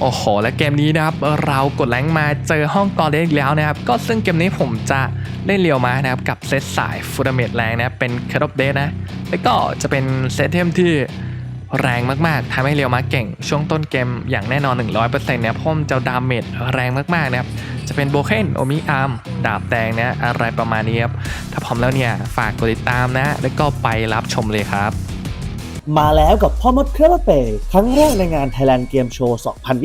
โอ้โห และเกมนี้นะครับเรากดแรงค์มาเจอห้องกอเล็กอีกแล้วนะครับ ก็ซึ่งเกมนี้ผมจะเล่นเรียวมานะครับ กับเซตสายฟูดเมตแรงนะครับเป็นคาร์ดเดนะ แล้วก็จะเป็นเซตเทมที่แรงมากๆทำให้เรียวมาเก่ง ช่วงต้นเกมอย่างแน่นอน 100%เนี่ยเพราะมันจะดาเมจแรงมากๆนะครับ จะเป็นโบเคนโอมิอาร์มดาบแดงนะอะไรประมาณนี้ครับ ถ้าพร้อมแล้วเนี่ยฝากกดติดตามนะ แล้วก็ไปรับชมเลยครับ มาแล้วกับพ่อมดเครปเปครั้งแรกในงาน Thailand Game Show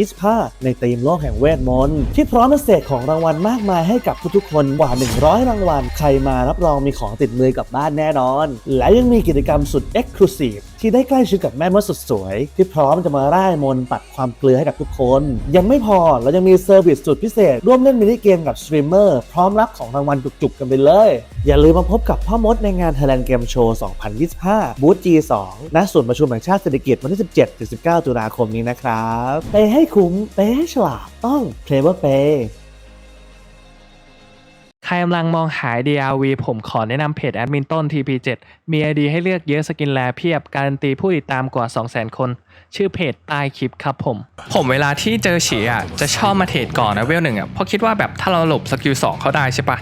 2025 ในธีมโลกแห่งเวทมนต์ที่พร้อมเศษของรางวัลมากมายให้กับทุกๆคนกว่า 100 รางวัล ใครมารับรองมีของติดมือกลับบ้านแน่นอน และยังมีกิจกรรมสุด Exclusive ที่ได้ใกล้ชิดกับแม่มดสุดสวย ที่พร้อมจะมาร่ายมนต์ปัดความเกลือให้กับทุกคน ยังไม่พอเรายังมีเซอร์วิสสุดพิเศษ ร่วมเล่นมินิเกมกับสตรีมเมอร์พร้อมรับของรางวัลจุกๆกันไปเลย อย่าลืมมาพบกับพ่อมดในงาน Thailand Game Show 2025 บูธ G2 ณศูนย์ประชุมแห่งชาติเศรษฐกิจวันที่ 17-19 ตุลาคมนี้นะครับไปให้คุ้มไปให้ฉลาดต้อง Clever Pay ใครกำลังมองหาย DRV ผมขอแนะนำเพจแอดมินต้น TP7 มีไอดีให้เลือกเยอะสกินแลเพียบ การันตีผู้ติดตามกว่า 200,000 คน ชื่อเพจใต้คลิปครับผม ผมเวลาที่เจอฉีอะ จะชอบมาเทรดก่อนนะเวลหนึ่งอะ เพราะคิดว่าแบบถ้าเราหลบสกิล2เขาได้ใช่ปะ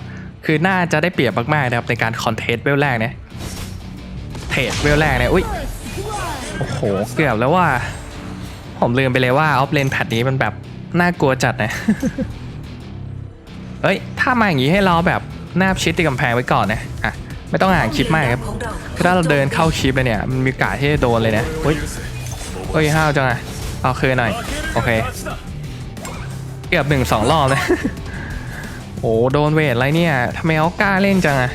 คือน่าจะได้เปรียบมากๆนะครับในการคอนเทสเวลแรกเนี่ยเทรดเวลแรกเนี่ยอุ้ยโอ้โหเกือบแล้วว่า ผมลืมไปเลยว่าออฟเลนแพทนี้มันแบบน่ากลัวจัดนะ เอ้ย ถ้ามาอย่างนี้ให้เราแบบแนบชิดติดกำแพงไว้ก่อนนะ อะ ไม่ต้องอ่านคลิปมากครับถ้าเราเดินเข้าคลิปเลยเนี่ย มันมีกาสที่จะโดนเลยนะเฮ้ยเฮ้ยห้าวจังอะเอาคืนหน่อย โอเค เกือบหนึ่งสองรอบเลยโอ้โดนเวทอะไรเนี่ยทำไมเขากล้าเล่นจังอะ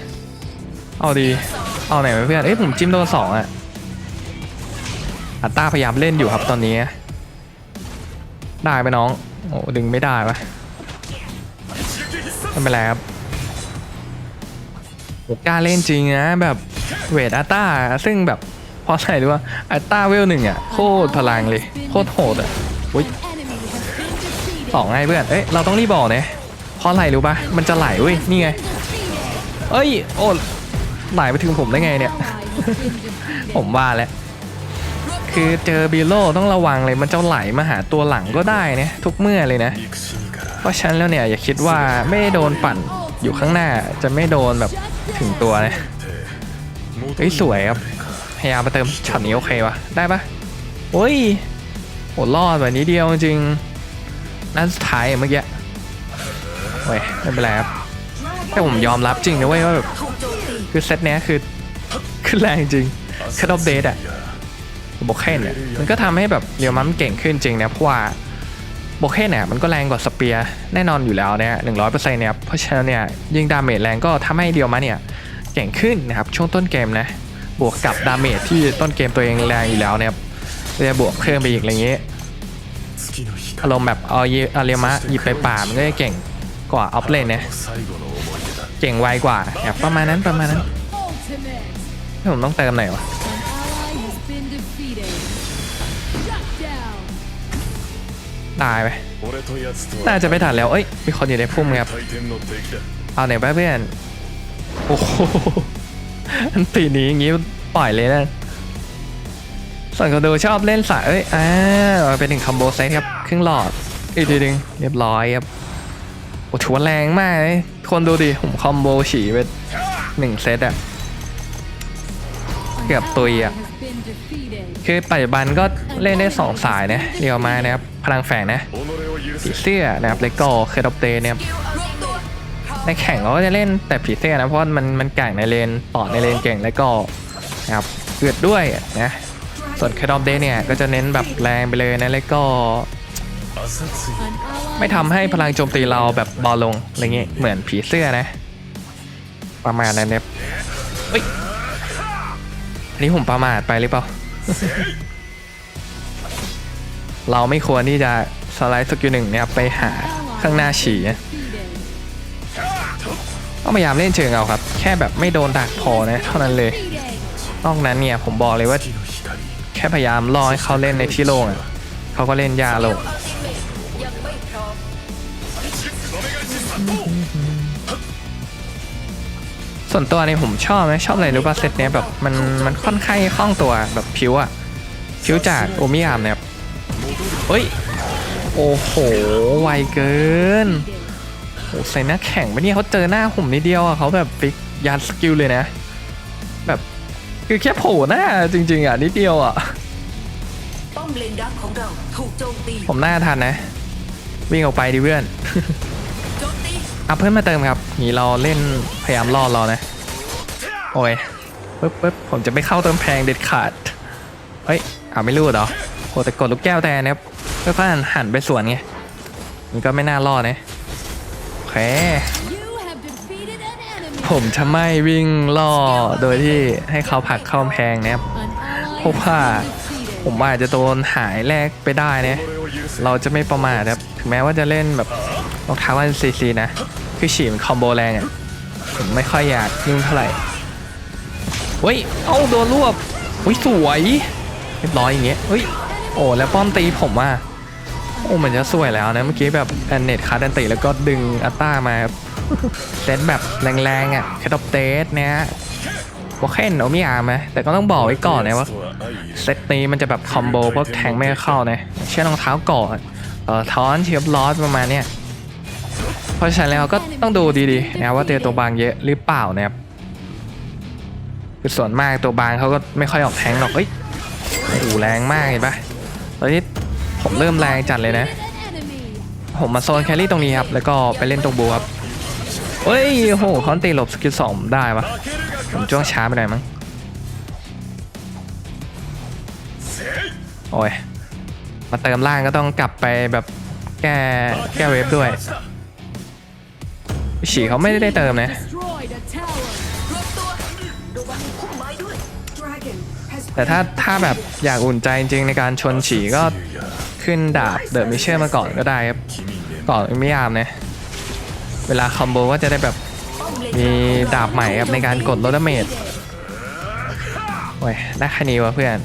เอาดี เอาไหนไเพื่อน เอ้ยผมจิ้มโดนสองอะอัตตาพยายามเล่นอยู่ครับตอนนี้ ได้ไหมน้อง โอ้ดึงไม่ได้ปะ ไม่เป็นไรครับกล้าเล่นจริงนะ แบบเวทอัตตาซึ่งแบบพอะไรรู้ว่าอัตตาเวลหนึ่งอะ โคตรพลังเลย โคตรโหดอะอุ้ยสองไงเพื่อน เอ้ย เราต้องรีบบอกเนี่ยพอะไรรู้ปะมันจะไหลเว้ย นี่ไง เอ้ย โอ้ไหลไปถึงผมได้ไงเนี่ย ผมว่าแล้ว คือเจอบีโลต้องระวังเลย มันจะไหลมาหาตัวหลังก็ได้เนี่ยทุกเมื่อเลยนะ เพราะฉะนั้นแล้วเนี่ยอย่าคิดว่าไม่โดนปั่นอยู่ข้างหน้าจะไม่โดนแบบถึงตัวนะเฮ้ยสวยครับพยายามมาเติมช็อตนี้โอเควะได้ปะโอ้ยโหรอดแบบนี้เดียวจริงนั่นสุดท้ายเมื่อกี้โอ้ยไม่เป็นไรครับแต่ผมยอมรับจริงนะเว้ยว่าแบบคือเซตเนี้ยคือคือแรงจริงคัดออฟเดตอะบอกแค่เนี่ยมันก็ทำให้แบบเรียวมัมนเก่งขึ้นจริงนะเพราะว่า โบเคนเนี่ยมันก็แรงกว่าสเปียร์แน่นอนอยู่แล้วเนี่ยหนึ่งร้อยเปอร์เซ็นต์เนี่ยเพราะฉะนั้นเนี่ยยิงดาเมจแรงก็ทำให้เดียวมาเนี่ยเก่งขึ้นนะครับช่วงต้นเกมนะบวกกับดาเมจที่ต้นเกมตัวเองแรงอยู่แล้วเนี่ยจะบวกเพิ่มไปอีกอะไรเงี้ยอารมณ์แบบเอาเยอาเรียมะหยิบไปป่ามันก็จะเก่งกว่าออฟเลนนะเก่งไวกว่าแบบประมาณนั้นประมาณนั้นให้ผมต้องเติมไหนวะ ตายไปน่าจะไม่ทันแล้ว เอ้ย มีคนอยู่ในพุ่มครับ เอาไหนไปเพื่อน โอ้โหอันตีนี้อย่างงี้ปล่อยเลยนะส่วนคนดูชอบเล่นสายเอ้ย อ่า เป็นหนึ่งคอมโบเซตครับ ครึ่งหลอด อีกทีหนึงเรียบร้อยครับ โอ้ถือว่าแรงมากเลยคนดูดิ ผมคอมโบฉีไปหนึ่งเซตอะเกือบตุยอะ Has been defeated. คือปัจจุบันก็เล่นได้สองสายนะเรียวมานะครับพลังแฝงนะผีเสื้อนะครับเลโก้เคดอปเตเนี่ยในแข่งเราก็จะเล่นแต่ผีเสื้อนะเพราะมันมันแก่งในเลนต่อในเลนเก่งแล้วก็นะครับเกิดด้วยนะส่วนเคดอปเดเนี่ยก็จะเน้นแบบแรงไปเลยนะแล้วก็ ไม่ทำให้พลังโจมตีเราแบบเบาลงอะไรเงี้ยเหมือนผีเสื้อนะ ประมาณนั้นเนี่ยเฮ้ยอันนี้ผมประมาทไปหรือเปล่า เราไม่ควรที่จะสไลด์สกิลหนึ่งเนี่ยไปหาข้างหน้าฉี่นะ defeated. ก็พยายามเล่นเชิงเอาครับ แค่แบบไม่โดนดักพอนะเท่านั้นเลยนอกนั้นเนี่ยผมบอกเลยว่า แค่พยายามลอให้เขาเล่นในที่โล่งเขาก็เล่นยาลง ส่วนตัวเนี่ยผมชอบนะชอบอะไรรู้ป่ะเซตเนี้ยแบบมันมันค่อนข้างคล่องตัวแบบผิวอะผิวจากโอมิอามเนี่ยเฮ้ย โอ้โห ไวเกินโอ้ใส่หน้าแข่งไปเนี่ยเขาเจอหน้าผมนิดเดียวอะเขาแบบฟิกยัดสกิลเลยนะ แบบคือแค่โผล่หน้าจริง ๆอะนิดเดียวอะป้อมเลนดักของเราถูกโจมตีผมหน้าทันนะ วิ่งออกไปดิเพื่อนโจมตี อาเพื่อนมาเติมครับนี่เราเล่นพยายามรอดเรานะ โอ้ยปึ๊บปึ๊บผมจะไม่เข้าเติมแพงเด็ดขาด เฮ้ยอ่าไม่รู้เหรอโหแต่กดลูกแก้วแทนนะครับค่อยๆหันหันไปสวนไง มันก็ไม่น่ารอดนะโอเคผมจะไม่วิ่งล่อโดยที่ให้เขาผลักเข้าแพงนะครับเพราะว่าผมอาจจะโดนหายแรกไปได้นะ เราจะไม่ประมาทครับ ถึงแม้ว่าจะเล่นแบบรองเท้าวันซีซีนะ คือฉีมนคอมโบแรงอะผมไม่ค่อยอยากยุ่งเท่าไหร่เฮ้ยเอ้าโดนรวบอุ้ยสวยเรียบร้อยอย่างเงี้ยเฮ้ยโอ้แล้วป้อมตีผมอะโอ้มันจะสวยแล้วนะเมื่อกี้แบบแอนเนตคาร์ดันติแล้วก็ดึงอัตตามาเซตแบบแรงๆอะแคทอปเตสเนี่ยบอกแค่เอาไม่อาร์มแต่ก็ต้องบอกไว้ก่อนนะว่าเซตนี้มันจะแบบคอมโบพวกแทงไม่เข้านะเช่นรองเท้าก่อนเอ่อทอนเทียบลอสประมาณเนี้ย เพราะฉะนั้นแล้วก็ต้องดูดีๆนะว่าเจอตัวบางเยอะหรือเปล่านะครับคือส่วนมากตัวบางเขาก็ไม่ค่อยออกแทงหรอกเอ้ยโอ้โหแรงมากเห็นปะตอนนี้ผมเริ่มแรงจัดเลยนะ ผมมาโซนแครี่ตรงนี้ครับ แล้วก็ไปเล่นตรงบูครับเฮ้ยโหคอนตีหลบสกิลสองได้ปะผมจ้วงช้าไปหน่อยมั้งโอ้ยมาเติมล่างก็ต้องกลับไปแบบแก้แก้เวฟด้วย ฉีเขาไม่ได้เติมนะ แต่ถ้าถ้าแบบอยากอุ่นใจจริงในการชนฉีก็ขึ้นดาบเดอะมิเชอร์มาก่อนก็ได้ครับก่อนไม่ยามนะ เวลาคอมโบก็จะได้แบบมีดาบใหม่ครับในการกดลดดเมจโอ้ยได้แค่นี้วะเพื่อน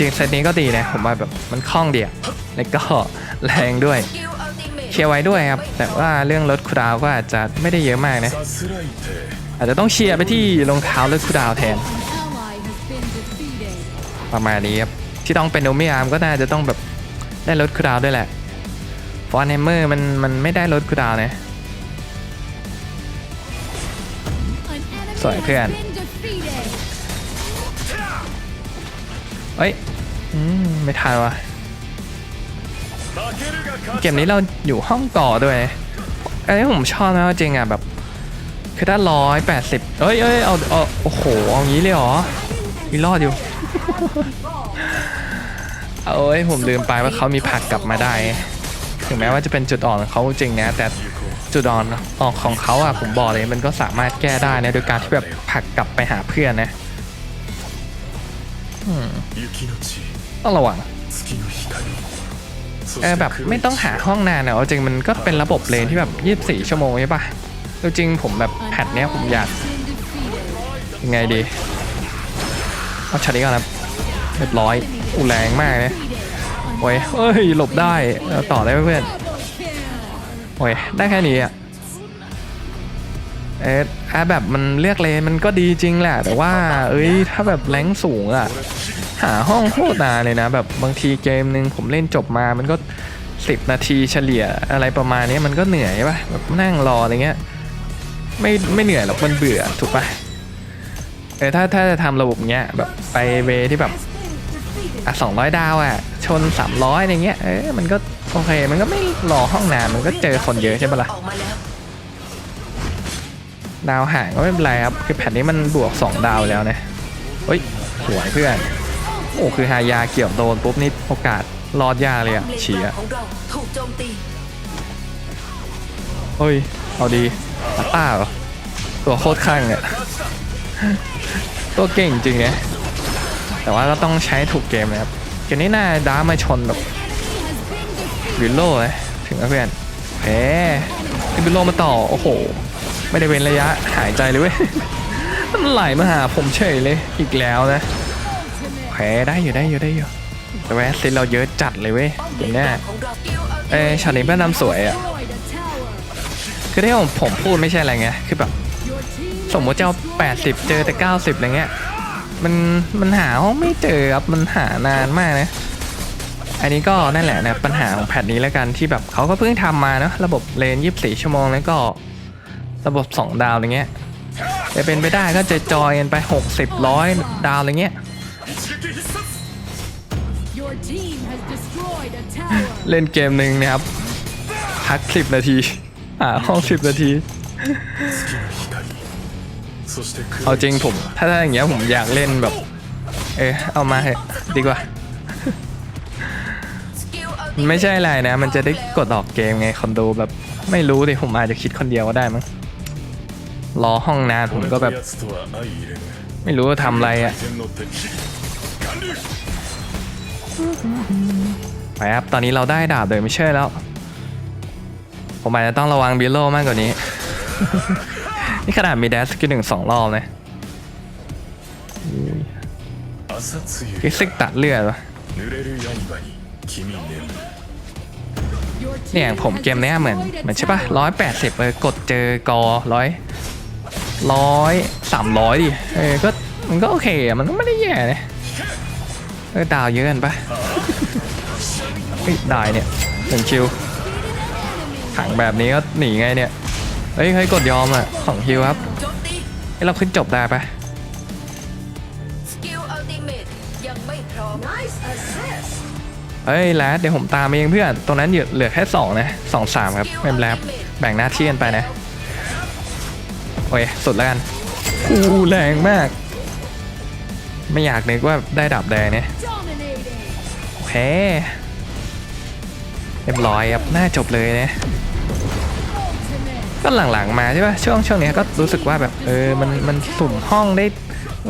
ริงๆเซตนี้ก็ดีนะ ผมว่าแบบมันคล่องเดียวแล้วก็แรงด้วย เคลียร์ไว้ด้วยครับ แต่ว่าเรื่องลดคูดาวก็อาจจะไม่ได้เยอะมากนะ อาจจะต้องเชียร์ไปที่รองเท้าลดคูดาวแทน ประมาณนี้ครับที่ต้องเป็นโอเมียามก็น่าจะต้องแบบได้ลดคูดาวด้วยแหละฟอนแฮมเมอร์มันมันไม่ได้ลดคูดาวนะ An enemy Sorry, has Priyan. been defeated. เอ้ย อืมไม่ทันวะเกมนี้เราอยู่ห้องก่อด้วยอันนี้ผมชอบนะจริงอะแบบ คือถ้าร้อยแปดสิบเอ้ยเอ้ยเอาเอาโอ้โหเอางี้เลยเหรอมีรอดอยู่เอาเอ้ยผมลืมไปว่าเขามีผลักกลับมาได้ ถึงแม้ว่าจะเป็นจุดอ่อนของเขาจริงนะ แต่จุดอ่อนออกของเขาอะผมบอกเลยมันก็สามารถแก้ได้นะโดยการที่แบบผลักกลับไปหาเพื่อนนะ ต้องระวังเออแบบไม่ต้องหาห้องนานอะเอาจริงมันก็เป็นระบบเลนที่แบบ 24 ชั่วโมงใช่ปะจริงๆผมแบบแพทเนี้ยผมอยาก Been defeated. ยังไงดีเอาช็อตนี้ก่อนครับเรียบร้อยอูแรงมากนะโอ้ยเอ้ยหลบได้เอาต่อได้ไหมเพื่อน Double kill. โอ้ยได้แค่นี้อะเออถ้าแบบมันเลือกเลนมันก็ดีจริงแหละ แต่ว่า เอ้ยถ้าแบบแรงสูงอะ หาห้องโคตรนานเลยนะ แบบบางทีเกมหนึ่งผมเล่นจบมามันก็สิบนาทีเฉลี่ยอะไรประมาณนี้มันก็เหนื่อยป่ะแบบนั่งรออะไรเงี้ยไม่ไม่เหนื่อยหรอกมันเบื่อถูกป่ะเออถ้าถ้าจะทำระบบเนี้ยแบบไปเวที่แบบอะสองร้อยดาวอะ ชนสามร้อยอะไรเงี้ยเออมันก็โอเค มันก็ไม่รอห้องนานมันก็เจอคนเยอะใช่ปะล่ะดาวห่างก็ไม่เป็นไรครับคือแผ่นนี้มันบวก2ดาวแล้วนะเฮ้ยสวยเพื่อน อ้คือฮายาเกี่ยวโดนปุ๊บนี่โอกาสรอดยากเลยป้ออะมเลนเฉียดักของเราถูกโจมตีเฮ้ย เอาดีอัตตาเหรอ ตัวโคตรข้างเนี่ยตัวเก่งจริงเนี่ยแต่ว่าก็ต้องใช้ถูกเกมนะครับเกมนี้น่าด้ามาชนแบบ Enemy has been defeated. วิลโล่เลยถึงแล้วเพื่อนแพ้ขึ้นวิลโล่มาต่อ โอ้โห ไม่ได้เว้นระยะหายใจเลยเว้ยมันไหลมาหาผมเฉยเลยอีกแล้วนะแพ้ได้อยู่ได้อยู่ได้อยู่แต่ว่าแอสซิสต์เราเยอะจัดเลยเว้ยป้อมเนเนี้ยดักของเรากิลอัลติเอ้ยช็อตนี้เพื่อนนำสวยอะคือที่ผมผมพูดไม่ใช่อะไรไงคือแบบสมมติจะเอา80 เจอแต่ 90อะไรเงี้ยมันมันหาไม่เจอครับมันหานานมากนะอันนี้ก็นั่นแหละนะปัญหาของแพทนี้แล้วกันที่แบบเขาก็เพิ่งทำมาเนอะระบบเลน 24 ชั่วโมงแล้วก็ระบบ 2 ดาวอะไรเงี้ยจะเป็นไปได้ก็จะจอยกันไป 60ร้อยดาวอะไรเงี้ย เล่นเกมหนึ่งนะครับพักสิบนาที อ่าห้องสิบนาที เอาจริงผม ถ้าถ้าอย่างเงี้ยผมอยากเล่นแบบ เออเอามาเหอดีกว่า ไม่ใช่อะไรนะ มันจะได้กดออกเกมไงคอนโดแบบ ไม่รู้ดิผมอาจจะคิดคนเดียวก็ได้มั้งรอห้องนานผมก็แบบ ไม่รู้จะทำอะไรอะ่ะ ไปครับ ตอนนี้เราได้ดาบเดยไม่เช่แล้ว ผมอาจจะต้องระวังบิลโลมากกว่านี้ นี่ขนาดมีแดสกิลหนึ่งสองรอบเลยฟิสิกตัดเลือดวะเนี่ยผมเกมเนี้ยเหมือนเหมือนใช่ปะร้อยแปดสิบเออกดเจอกอร้อยร้อยสามร้อยดิเออก็มันก็โอเค มันก็ไม่ได้แย่เลย เออดาวเยอะกันปะเฮ้ยได้เนี่ยหนึ่งคิวขังแบบนี้ก็หนีไงเนี่ยเฮ้ยเฮ้ยกดยอมอะของคิวครับโจมตีให้เราขึ้นจบได้ปะสกิลอัลติเมทยังไม่พร้อม Nice assist เฮ้ยแลดเดี๋ยวผมตามเองเพื่อนตรงนั้นเหลือเหลือแค่สองนะสองสามครับไม่เป็นไรครับแบ่งหน้าที่กันไปนะโอเคสุดแล้วกันอู้แรงมาก ไม่อยากนึกว่าได้ดับแดงเนี่ยโอเคเรียบร้อยครับน่าจบเลยนะก็หลังๆมาใช่ป่ะช่วงช่วงนี้ก็รู้สึกว่าแบบเออมันมันสุ่มห้องได้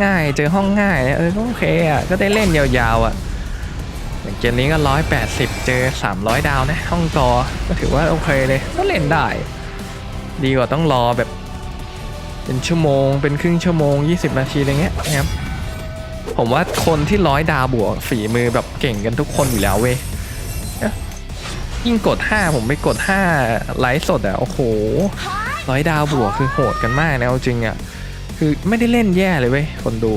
ง่ายเจอห้องง่ายเนี่ยเออก็โอเคอะก็ได้เล่นยาวๆอะอย่างเกมนี้ก็ร้อยแปดสิบเจอสามร้อยดาวนะห้องกอก็ถือว่าโอเคเลยก็เล่นได้ ดีกว่าต้องรอแบบ เป็นชั่วโมงเป็นครึ่งชั่วโมง 20 นาทีอะไรเงี้ยนะครับ ผมว่าคนที่ร้อยดาวบวกฝีมือแบบเก่งกันทุกคนอยู่แล้วเว้ยยิ่งกด 5 ผมไปกด 5 ไลฟ์สดอะโอ้โหร้อยดาวบวกคือโหดกันมากนะจริงอะคือไม่ได้เล่นแย่เลยเว้ยคนดู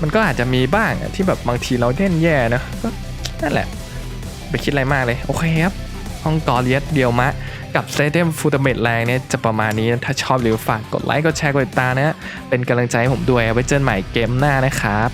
มันก็อาจจะมีบ้างที่แบบบางทีเราเล่นแย่นะก็นั่นแหละ ไปคิดอะไรมากเลย โอเคครับห้องกอเลียสเดียวมะ กับเซเดมฟูตเมตแรงเนี่ยจะประมาณนี้ถ้าชอบหรือฝากกดไลค์กดแชร์กดติดตามนะเป็นกำลังใจให้ผมด้วยไว้เจอกันใหม่เกมหน้านะครับ